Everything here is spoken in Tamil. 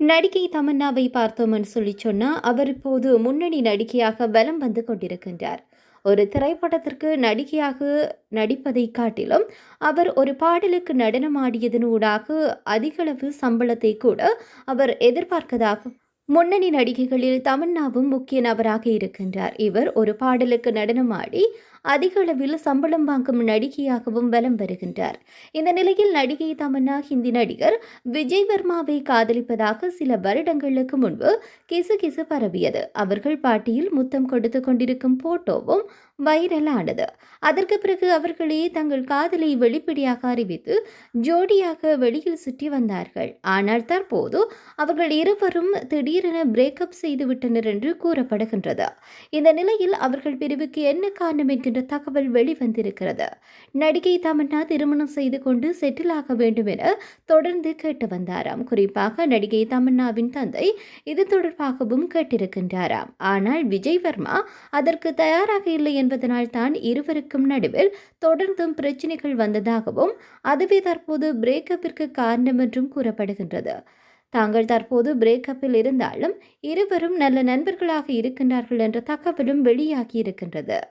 நடிகை தமன்னாவை பார்த்தோம்னு சொல்லி சொன்னால் அவர் இப்போது முன்னணி நடிகையாக வலம் வந்து கொண்டிருக்கின்றார். ஒரு திரைப்படத்திற்கு நடிகையாக நடிப்பதை காட்டிலும் அவர் ஒரு பாடலுக்கு நடனமாடியதனூடாக அதிகளவு சம்பளத்தை கூட அவர் எதிர்பார்க்கதாக முன்னணி நடிகைகளில் தமன்னாவும் முக்கிய நபராக இருக்கின்றார். இவர் ஒரு பாடலுக்கு நடனமாடி அதிக அளவில் சம்பளம் வாங்கும் நடிகையாகவும் வலம் வருகின்றார். இந்த நிலையில் நடிகை தமன்னா ஹிந்தி நடிகர் விஜய் வர்மாவை காதலிப்பதாக சில வருடங்களுக்கு முன்பு கிசு கிசு பரவியது. அவர்கள் பாட்டியில் முத்தம் கொடுத்து கொண்டிருக்கும் போட்டோவும் வைரலானது. அதற்கு பிறகு அவர்களே தங்கள் காதலை வெளிப்படையாக அறிவித்து ஜோடியாக வெளியில் சுற்றி வந்தார்கள். ஆனால் தற்போது அவர்கள் இருவரும் திடீரென பிரேக்கப் செய்துவிட்டனர் என்று கூறப்படுகின்றது. இந்த நிலையில் அவர்கள் பிரிவுக்கு என்ன காரணம் என்கிற என்கின்ற தகவல் வெளிவந்திருக்கிறது. நடிகை தமன்னா திருமணம் செய்து கொண்டு செட்டில் ஆக வேண்டும் என தொடர்ந்து கேட்டு வந்தாராம். குறிப்பாக நடிகை தமன்னாவின் தந்தை இது தொடர்பாகவும் கேட்டிருக்கின்றாராம். ஆனால் விஜய் வர்மா அதற்கு தயாராக இல்லை என்பதனால் தான் இருவருக்கும் நடுவில் தொடர்ந்தும் பிரச்சனைகள் வந்ததாகவும் அதுவே தற்போது பிரேக்கப்பிற்கு காரணம் என்றும் கூறப்படுகின்றது. தாங்கள் தற்போது பிரேக்கப்பில் இருந்தாலும் இருவரும் நல்ல நண்பர்களாக இருக்கின்றார்கள் என்ற தகவலும் வெளியாகி இருக்கின்றது.